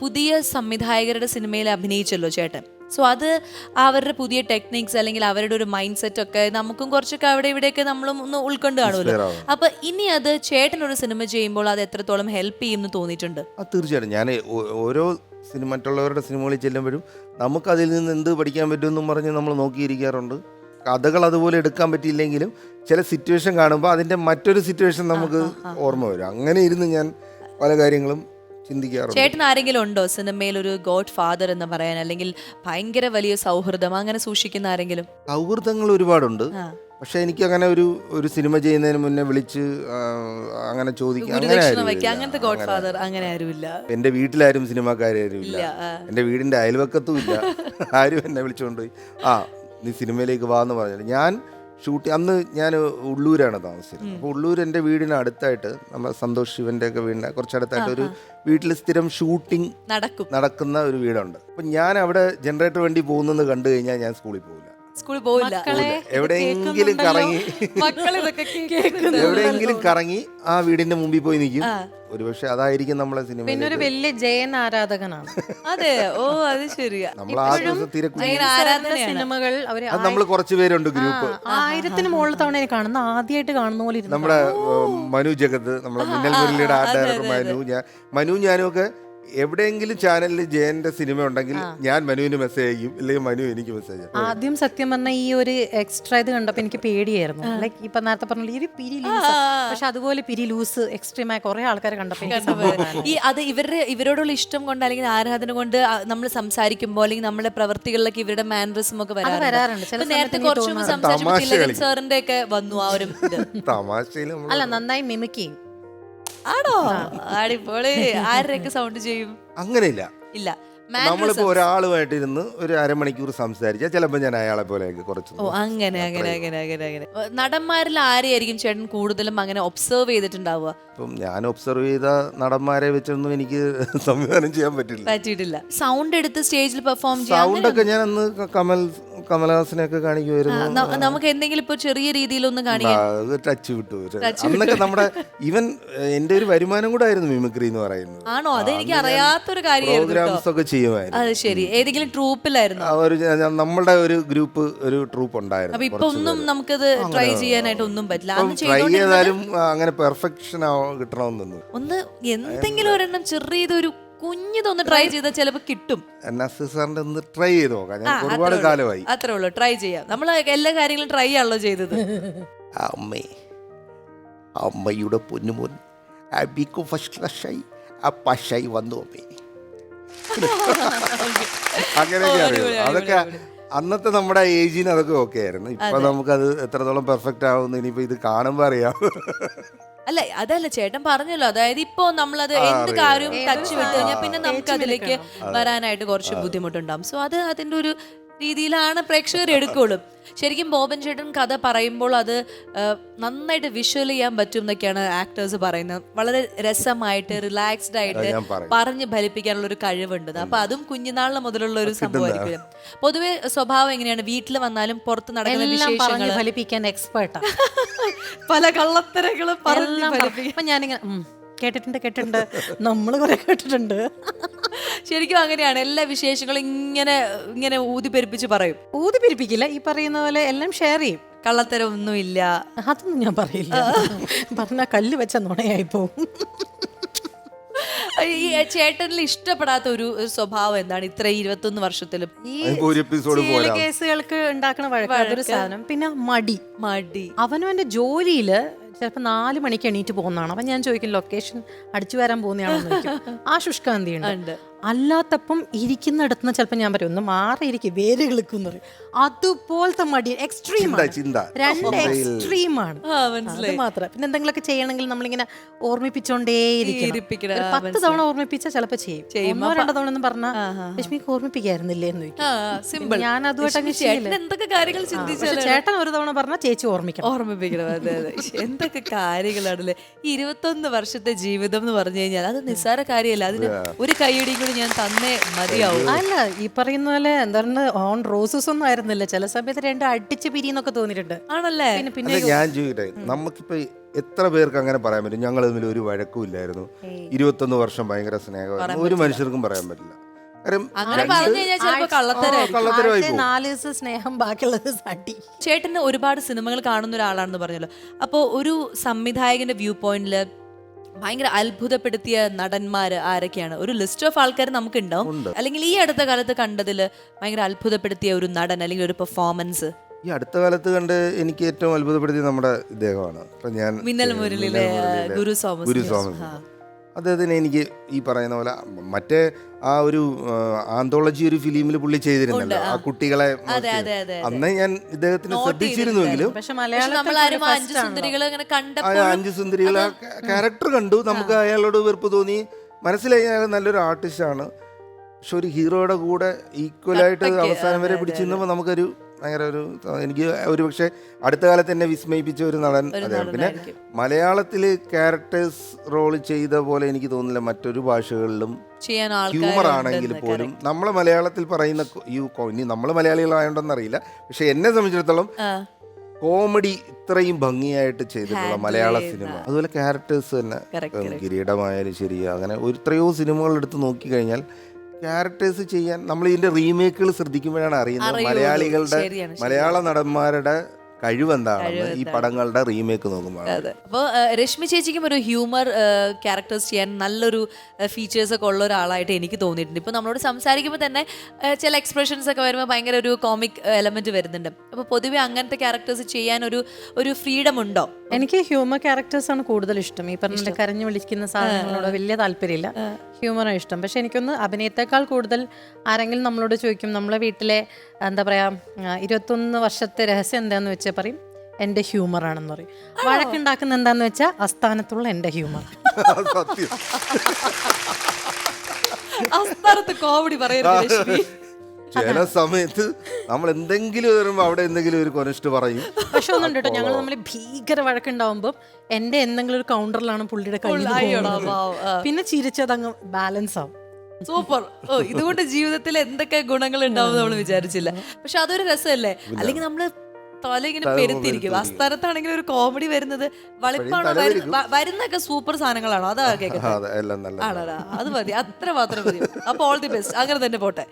പുതിയ സംവിധായകരുടെ സിനിമയിൽ അഭിനയിച്ചല്ലോ ചേട്ടൻ. സോ അത് അവരുടെ പുതിയ ടെക്നിക്സ് അല്ലെങ്കിൽ അവരുടെ ഒരു മൈൻഡ് സെറ്റ് ഒക്കെ നമുക്കും കുറച്ചൊക്കെ അവിടെ ഇവിടെയൊക്കെ നമ്മളും ഒന്ന് ഉൾക്കൊണ്ട് കാണുമല്ലോ. അപ്പൊ ഇനി അത് ചേട്ടൻ ഒരു സിനിമ ചെയ്യുമ്പോൾ അത് എത്രത്തോളം ഹെൽപ്പ് ചെയ്യുമെന്ന് തോന്നിയിട്ടുണ്ട്? തീർച്ചയായിട്ടും. ഞാൻ ഓരോ സിനിമ മറ്റുള്ളവരുടെ സിനിമകളിൽ ചെല്ലുമ്പോഴും നമുക്ക് അതിൽ നിന്ന് എന്ത് പഠിക്കാൻ പറ്റുമെന്നും പറഞ്ഞ് നമ്മൾ നോക്കിയിരിക്കാറുണ്ട്. കഥകൾ അതുപോലെ എടുക്കാൻ പറ്റിയില്ലെങ്കിലും ചില സിറ്റുവേഷൻ കാണുമ്പോൾ അതിന്റെ മറ്റൊരു സിറ്റുവേഷൻ നമുക്ക് ഓർമ്മ വരും. അങ്ങനെ ഇരുന്ന് ഞാൻ പല കാര്യങ്ങളും ചിന്തിക്കാറുണ്ട്. ചേട്ടൻ ആരെങ്കിലും ഉണ്ടോ? സിനിമയിൽ ഒരു ഗോഡ് ഫാദർ എന്ന് പറയാൻ അല്ലെങ്കിൽ ഭയങ്കര വലിയ സൗഹൃദം അങ്ങനെ സൂക്ഷിക്കുന്ന ആരെങ്കിലും? സൗഹൃദങ്ങൾ ഒരുപാടുണ്ട്. പക്ഷെ എനിക്ക് അങ്ങനെ ഒരു ഒരു സിനിമ ചെയ്യുന്നതിന് മുന്നേ വിളിച്ച് ആ, അങ്ങനെ ചോദിക്കാൻ അങ്ങനെ ഗുരുദക്ഷിണ ആരും വയ്ക്കുക. അങ്ങനത്തെ ഗോഡ് ഫാദർ അങ്ങനെ ആരുമില്ല. എന്റെ വീട്ടിലാരും സിനിമാക്കാരും ഇല്ല. ഇല്ല, ആ. എന്റെ വീടിന്റെ അയൽവക്കത്തും ഇല്ല. ആരും എന്നെ വിളിച്ചുകൊണ്ടുപോയി ആ നീ സിനിമയിലേക്ക് വാ എന്ന് പറഞ്ഞു ഞാൻ ഷൂട്ട് അന്ന് ഞാൻ ഉള്ളൂരാണ് താമസിച്ചത് അപ്പോൾ ഉള്ളൂർ എന്റെ വീടിന് അടുത്തായിട്ട് നമ്മൾ സന്തോഷ് ശിവന്റെ ഒക്കെ വീടിന് കുറച്ചടുത്തായിട്ട് ഒരു വീട്ടിൽ സ്ഥിരം ഷൂട്ടിംഗ് നടക്കും. നടക്കുന്ന ഒരു വീടുണ്ട്. അപ്പം ഞാൻ അവിടെ ജനറേറ്റർ വണ്ടി പോകുന്നെന്ന് കണ്ടു കഴിഞ്ഞാൽ ഞാൻ സ്കൂളിൽ പോകില്ല സ്കൂളിൽ പോവില്ല. എവിടെയെങ്കിലും കറങ്ങി. മക്കൾ ഇതൊക്കെ കേൾക്കുന്നു എവിടെയെങ്കിലും കറങ്ങി ആ വീടിന്റെ മുമ്പിൽ പോയി നിൽക്കും. ഒരുപക്ഷെ അതായിരിക്കും നമ്മളെ സിനിമ പിന്നെ ഒരു വലിയ ജയൻ ആരാധകനാണ് അതെ. ഓ അത് ശരിയാ. നമ്മൾ ആ ദിവസം തീരെ സിനിമകൾ അവർ അത് നമ്മൾ കുറച്ച് പേരുണ്ട് ഗ്രൂപ്പ്. ആയിരത്തിന് മുകളിൽ തവണ കാണുന്ന ആദ്യമായിട്ട് കാണുന്ന പോലെ ഇരുന്നു നമ്മുടെ മനു ജഗത് നമ്മുടെ മിന്നൽ മുരളിയുടെ ആർട്ട് ഡയറക്ടർ മനു ഞാൻ മനു ഞാനും ഒക്കെ എവിടെയെങ്കിലും ചാനലിൽ ജയന്റെ സിനിമ ഉണ്ടെങ്കിൽ ഞാൻ മനുവിന് മെസ്സേജ് അയക്കും. അല്ലെങ്കിൽ മനു എനിക്ക് മെസ്സേജ് അയക്കും. ആദ്യം സത്യം പറഞ്ഞ ഈ ഒരു എക്സ്ട്രാ ഇത് കണ്ടപ്പോ എനിക്ക് പേടിയായിരുന്നു. ലൈക്ക് ഇപ്പൊ നേരത്തെ പറഞ്ഞ ഈ ഒരു പിരി ലൂസ് പക്ഷെ അതുപോലെ പിരി ലൂസ് എക്സ്ട്രീം ആയ കുറെ ആൾക്കാരെ കണ്ടപ്പോ എനിക്ക് സമാധാനം. ഈ അത് ഇവരുടെ ഇവരോടുള്ള ഇഷ്ടം കൊണ്ട് അല്ലെങ്കിൽ ആരാധന കൊണ്ട് നമ്മൾ സംസാരിക്കുമ്പോൾ അല്ലെങ്കിൽ നമ്മുടെ പ്രവർത്തികളിലൊക്കെ ഇവരുടെ മാനറിസം ഒക്കെ വരാറുണ്ട്. നേരത്തെ കുറച്ചും സംസാരിച്ചു മുമ്പ് സംസാരിച്ചപ്പോൾ. സാറിന്റെ ഒക്കെ വന്നു ആ ഒരു തമാശയിൽ അല്ല നന്നായി മിമിക് ചെയ്യും. ആണോ? അടിപൊളി. ആരുടെയൊക്കെ സൗണ്ട് ചെയ്യും? അങ്ങനെയില്ല. ഇല്ല. നമ്മളിപ്പോ ഒരാളുമായിട്ട് ഇരുന്ന് ഒരു അരമണിക്കൂർ സംസാരിച്ചാൽ ചിലപ്പോൾ ഞാൻ അയാളെ പോലെ കുറച്ച് ഓ അങ്ങനെ അങ്ങനെ അങ്ങനെ അങ്ങനെ അങ്ങനെ. നടന്മാരിൽ ആരെയായിരിക്കും ചേട്ടൻ കൂടുതലും അങ്ങനെ ഒബ്സർവ് ചെയ്തിട്ടുണ്ടാവുക? ഇപ്പം ഞാൻ ഒബ്സർവ് ചെയ്ത നടന്മാരെ വെച്ചൊന്നും എനിക്ക് സംവിധാനം ചെയ്യാൻ പറ്റില്ല. പറ്റിയിട്ടില്ല. സൗണ്ട് എടുത്ത് സ്റ്റേജിൽ പെർഫോം സൗണ്ട് ഒക്കെ ഞാൻ അന്ന് കമൽ കമലഹാസനെ ഒക്കെ കാണിക്കുമായിരുന്നു നമുക്ക് എന്തെങ്കിലും ഇപ്പൊ ചെറിയ രീതിയിലൊന്ന് കാണിക്കാം അത് ടച്ച് വിട്ടു. അന്നൊക്കെ നമ്മുടെ ഈവൻ എന്റെ ഒരു വരുമാനം കൂടെ ആയിരുന്നു മിമിക്രി എന്ന് പറയുന്നത്. ആണോ? അത് എനിക്ക് അറിയാത്തൊരു കാര്യമായിരുന്നു പ്രോഗ്രാംസ് ഒക്കെ ചെയ്യുമായിരുന്നു. അത് ശരി. ഏതെങ്കിലും ട്രൂപ്പിലായിരുന്നു? ഒരു നമ്മളുടെ ഒരു ഗ്രൂപ്പ് ഒരു ട്രൂപ്പ് ഉണ്ടായിരുന്നു അപ്പൊ ഇപ്പൊ ഒന്നും നമുക്കത് ട്രൈ ചെയ്യാനായിട്ട് ഒന്നും പറ്റില്ല. അന്ന് ട്രൈ ചെയ്താലും അങ്ങനെ പെർഫെക്ഷൻ കിട്ടണമെന്നു ഒന്ന് എന്തെങ്കിലും ഒരെണ്ണം ചെറിയതൊരു കുഞ്ഞിതൊന്ന് ട്രൈ ചെയ്താൽ ചിലപ്പോൾ കിട്ടും. സാറിന്റെ ഒന്ന് ട്രൈ ചെയ്ത് നോക്കാം. ഞാൻ ഒരുപാട് കാലമായി. അത്രേ ഉള്ളൂ. ട്രൈ ചെയ്യാം. നമ്മൾ എല്ലാ കാര്യങ്ങളും ട്രൈ ആണല്ലോ ചെയ്തത്. അമ്മേ. അമ്മയുടെ പൊന്നുമോൻ. അബിക്ക് ഫസ്റ്റ് ക്ലാസ്സായി ആ പശായി വന്നു അമ്മേ. അങ്ങനെയൊക്കെ അറിയാം അതൊക്കെ അന്നത്തെ നമ്മുടെ ഏജിന് അതൊക്കെ ഓക്കെ ആയിരുന്നു. ഇപ്പൊ നമുക്കത് എത്രത്തോളം പെർഫെക്റ്റ് ആവുമെന്ന് ഇനിയിപ്പോ ഇത് കാണുമ്പോ അറിയാം. അല്ല അതല്ല ചേട്ടൻ പറഞ്ഞല്ലോ. അതായത് ഇപ്പോ നമ്മളത് എന്ത് കാര്യവും ടച്ച് വിട്ട് കഴിഞ്ഞാൽ പിന്നെ നമുക്ക് അതിലേക്ക് വരാനായിട്ട് കുറച്ച് ബുദ്ധിമുട്ടുണ്ടാവും. സോ അത് അതിന്റെ ഒരു രീതിയിലാണ് പ്രേക്ഷകർ എടുക്കുള്ളൂ. ശരിക്കും ബോബൻ ചേട്ടൻ കഥ പറയുമ്പോൾ അത് നന്നായിട്ട് വിഷ്വൽ ചെയ്യാൻ പറ്റും എന്നൊക്കെയാണ് ആക്ടേഴ്സ് പറയുന്നത്. വളരെ രസമായിട്ട് റിലാക്സ്ഡ് ആയിട്ട് പറഞ്ഞ് ഫലിപ്പിക്കാനുള്ള ഒരു കഴിവുണ്ട് അപ്പൊ അതും കുഞ്ഞുനാളിന് മുതലുള്ള ഒരു സംഭവമായിരിക്കും. പൊതുവെ സ്വഭാവം എങ്ങനെയാണ്? വീട്ടിൽ വന്നാലും പുറത്ത് നടക്കുന്ന വിശേഷങ്ങൾ ഫലിപ്പിക്കാൻ പല കള്ളത്തരങ്ങളും പറഞ്ഞു ഫലിപ്പിക്കും ഞാനിങ്ങനെ കേട്ടിട്ടുണ്ട് കേട്ടിട്ടുണ്ട്. നമ്മൾ കുറെ കേട്ടിട്ടുണ്ട്. ശരിക്കും അങ്ങനെയാണ്. എല്ലാ വിശേഷങ്ങളും ഇങ്ങനെ ഇങ്ങനെ ഊതിപ്പെരുപ്പിച്ച് പറയും. ഊതിപ്പെരുപ്പിക്കില്ല. ഈ പറയുന്ന പോലെ എല്ലാം ഷെയർ ചെയ്യും. കള്ളത്തരം ഒന്നുമില്ല അതൊന്നും ഞാൻ പറയില്ല. പറഞ്ഞ കല്ല് വെച്ച നുണയായി പോകും ഈ ചേട്ടനിൽ ഇഷ്ടപ്പെടാത്ത ഒരു സ്വഭാവം എന്താണ് ഇത്ര ഇരുപത്തൊന്ന് വർഷത്തിലും? ഈ കേസുകൾക്ക് ഉണ്ടാക്കണ വഴക്ക്. അതൊരു സാധനം. പിന്നെ മടി. മടി. അവനും എന്റെ ജോലിയിൽ ചിലപ്പോൾ നാല് മണിക്ക് എണീറ്റ് പോകുന്നതാണ്. അപ്പം ഞാൻ ചോദിക്കും ലൊക്കേഷൻ അടിച്ചു വരാൻ പോകുന്നതാണെന്ന് ചോദിക്കും. ആ ശുഷ്കാന്തി ഉണ്ട്. അല്ലാത്തപ്പം ഇരിക്കുന്നിടത്ത് നിന്ന് ചിലപ്പോൾ ഞാൻ പറയും ഒന്ന് മാറിയിരിക്കും വേര് കിളിക്കും പറയും അതുപോലത്തെ മടി എക്സ്ട്രീം രണ്ട് എക്സ്ട്രീമാണ് അത് മാത്രം. പിന്നെ എന്തെങ്കിലുമൊക്കെ ചെയ്യണമെങ്കിൽ നമ്മളിങ്ങനെ ഓർമ്മിപ്പിച്ചോണ്ടേ. പത്ത് തവണ ഓർമ്മിപ്പിച്ചാൽ ചിലപ്പോൾ ചെയ്യും. രണ്ട് ഒന്നോ രണ്ടോ തവണ എന്ന് പറഞ്ഞാൽ ലക്ഷ്മിക്ക് ഓർമ്മിപ്പിക്കായിരുന്നില്ലേ? എന്ന് ചോദിക്കും. സിമ്പിൾ ഞാൻ അതുമായിട്ട് എന്തൊക്കെ കാര്യങ്ങൾ ചേട്ടൻ ഒരു തവണ പറഞ്ഞാൽ ചേച്ചി ഓർമ്മിക്കണം. ഓർമ്മിപ്പിക്കണം അതെ അതെ. എന്തൊക്കെ കാര്യങ്ങളാണല്ലേ? ഈ ഇരുപത്തൊന്ന് വർഷത്തെ ജീവിതം എന്ന് പറഞ്ഞു കഴിഞ്ഞാൽ അത് നിസ്സാര കാര്യമല്ല. അതിന് ഒരു കൈയടിയും കൂടി ഞാൻ തന്നേ മതിയാവും. അല്ല ഈ പറയുന്ന പോലെ എന്താണ് ഓൺ റോസസ് ഒന്നും ആയിരുന്നില്ല. ചില സമയത്ത് രണ്ട് അടിച്ച് പിരിന്നൊക്കെ തോന്നിയിട്ടുണ്ട്. ആണല്ലേ? പിന്നെ പിന്നെ അല്ല ഞാൻ ചോദിക്കട്ടെ നമുക്കിപ്പോ എത്ര പേർക്ക് അങ്ങനെ പറയാൻ പറ്റും? ഞങ്ങൾ തമ്മിൽ ഒരു വഴക്കും ഇല്ലായിരുന്നു. ഇരുപത്തൊന്ന് വർഷം ഭയങ്കര സ്നേഹമായിരുന്നു. ഒരു മനുഷ്യർക്കും പറയാൻ പറ്റില്ല. കാര്യം അങ്ങനെ പറഞ്ഞു കഴിഞ്ഞാൽ ചിലപ്പോ കള്ളത്തരായിരിക്കും. കള്ളത്തരമായി ആഴ്ചയിൽ പോകും. നാല് ദിവസം സ്നേഹം ബാക്കിയുള്ളത് അടി ചേട്ടന് ഒരുപാട് സിനിമകൾ കാണുന്ന ഒരാളാണെന്ന് പറഞ്ഞല്ലോ. അപ്പോൾ ഒരു സംവിധായകന്റെ വ്യൂ പോയിന്റിൽ ഭയങ്കര അത്ഭുതപ്പെടുത്തിയ നടന്മാര് ആരൊക്കെയാണ്? ഒരു ലിസ്റ്റ് ഓഫ് ആൾക്കാർ നമുക്ക് ഉണ്ടാവും അല്ലെങ്കിൽ ഈ അടുത്ത കാലത്ത് കണ്ടതിൽ ഭയങ്കര അത്ഭുതപ്പെടുത്തിയ ഒരു നടൻ അല്ലെങ്കിൽ ഒരു പെർഫോമൻസ് ഈ അടുത്ത കാലത്ത് കണ്ട് എനിക്ക് ഏറ്റവും അത്ഭുതപ്പെടുത്തിയ നമ്മുടെ ഇദ്ദേഹമാണ്. ഞാൻ മിന്നൽ മുരളിയിലെ ഗുരു സോമസ് ഗുരു ജോസ്. അദ്ദേഹത്തിന് എനിക്ക് ഈ പറയുന്ന പോലെ മറ്റേ ആ ഒരു ആന്തോളജി ഒരു ഫിലിമിൽ പുള്ളി ചെയ്തിരുന്നല്ലോ. ആ. കുട്ടികളെ അന്ന് ഞാൻ ഇദ്ദേഹത്തിന് ശ്രദ്ധിച്ചിരുന്നുവെങ്കിലും അഞ്ചു സുന്ദരികളെ സുന്ദരികൾ ക്യാരക്ടർ കണ്ടു. നമുക്ക് അയാളോട് വെറുപ്പ് തോന്നി. മനസ്സിലായി അയാൾ നല്ലൊരു ആർട്ടിസ്റ്റാണ് പക്ഷെ ഒരു ഹീറോയുടെ കൂടെ ഈക്വലായിട്ട് അവസാനം വരെ പിടിച്ചിരുന്നപ്പോൾ പിടിച്ചു നിന്നപ്പോൾ നമുക്കൊരു ഭയങ്കര ഒരു എനിക്ക് ഒരു പക്ഷേ അടുത്ത കാലത്ത് എന്നെ വിസ്മയിപ്പിച്ച ഒരു നടൻ അദ്ദേഹം. പിന്നെ. മലയാളത്തിൽ ക്യാരക്ടേഴ്സ് റോൾ ചെയ്ത പോലെ എനിക്ക് തോന്നുന്നില്ല മറ്റൊരു ഭാഷകളിലും ഹ്യൂമർ ആണെങ്കിൽ പോലും നമ്മൾ മലയാളത്തിൽ പറയുന്ന ഈ ഇനി നമ്മൾ മലയാളികളായോണ്ടെന്ന് അറിയില്ല പക്ഷെ എന്നെ സംബന്ധിച്ചിടത്തോളം കോമഡി ഇത്രയും ഭംഗിയായിട്ട് ചെയ്തിട്ടുള്ള മലയാള സിനിമ അതുപോലെ ക്യാരക്ടേഴ്സ് തന്നെ കിരീടമായാലും ശരി അങ്ങനെ എത്രയോ സിനിമകൾ എടുത്ത് നോക്കിക്കഴിഞ്ഞാൽ ക്യാരക്ടേഴ്സ് ചെയ്യാൻ നമ്മൾ ഇതിന്റെ റീമേക്കുകൾ ശ്രദ്ധിക്കുമ്പോഴാണ് അറിയുന്നത്. മലയാളികളുടെ. മലയാള നടന്മാരുടെ കഴിവെന്താണെന്ന് ഈ പടങ്ങളുടെ റീമേക്ക് നോക്കുമ്പോൾ അപ്പോൾ രശ്മി ചേച്ചിക്കും ഒരു ഹ്യൂമർ ക്യാരക്ടേഴ്സ് ചെയ്യാൻ നല്ലൊരു ഫീച്ചേഴ്സ് ഒക്കെ ഉള്ള ഒരാളായിട്ട് എനിക്ക് തോന്നിയിട്ടുണ്ട്. ഇപ്പോൾ നമ്മളോട് സംസാരിക്കുമ്പോൾ തന്നെ ചില എക്സ്പ്രഷൻസ് ഒക്കെ വരുമ്പോൾ ഭയങ്കര ഒരു കോമിക് എലമെന്റ് വരുന്നുണ്ട്. അപ്പോൾ പൊതുവെ അങ്ങനത്തെ ക്യാരക്ടേഴ്സ് ചെയ്യാൻ ഒരു ഒരു ഫ്രീഡം ഉണ്ടോ? എനിക്ക് ഹ്യൂമർ ക്യാരക്ടേഴ്സ് ആണ് കൂടുതൽ ഇഷ്ടം. ഈ പറഞ്ഞ കരഞ്ഞു വിളിക്കുന്ന സാധനങ്ങളോട് വലിയ താല്പര്യമില്ല. ഹ്യൂമറാണ് ഇഷ്ടം. പക്ഷെ എനിക്കൊന്ന് അഭിനയത്തെക്കാൾ കൂടുതൽ ആരെങ്കിലും നമ്മളോട് ചോദിക്കും നമ്മളെ വീട്ടിലെ എന്താ പറയുക ഇരുപത്തൊന്ന് വർഷത്തെ രഹസ്യം എന്താണെന്ന് വെച്ചാൽ പറയും എന്റെ ഹ്യൂമറാണെന്ന് പറയും. വഴക്കുണ്ടാക്കുന്ന എന്താന്ന് വെച്ചാൽ അസ്ഥാനത്തുള്ള എന്റെ ഹ്യൂമർ. സത്യം. അസ്ഥാനത്ത് കോമഡി പറയുന്നത് ചില സമയത്ത് നമ്മൾ എന്തെങ്കിലും വരുമ്പോ അവിടെ എന്തെങ്കിലും ഒരു കൊനിഷ്ട് പറയും. പക്ഷെ ഒന്നുണ്ട് കേട്ടോ. ഞങ്ങൾ നമ്മൾ ഭീകര വഴക്കുണ്ടാവുമ്പോൾ എന്റെ എന്തെങ്കിലും ഒരു കൗണ്ടറിലാണ് പുള്ളിയുടെ കയ്യിൽ. പിന്നെ ചിരിച്ചത് അങ്ങ് ബാലൻസ് ആവും. സൂപ്പർ. ഓ ഇതുകൊണ്ട് ജീവിതത്തിൽ എന്തൊക്കെ ഗുണങ്ങൾ ഉണ്ടാവും നമ്മൾ വിചാരിച്ചില്ല. പക്ഷെ അതൊരു രസമല്ലേ? അല്ലെങ്കിൽ നമ്മൾ തല ഇങ്ങനെ പെരുത്തിരിക്കും. ആ സ്ഥലത്താണെങ്കിൽ ഒരു കോമഡി വരുന്നത് വളിപ്പാണോ വരുന്നൊക്കെ സൂപ്പർ സാധനങ്ങളാണോ? അതാ കേൾക്കുന്നത് ആണോ അത് മതി. അത്ര മാത്രം മതി. അപ്പൊ ഓൾ ദി ബെസ്റ്റ് അങ്ങനെ തന്നെ പോട്ടെ.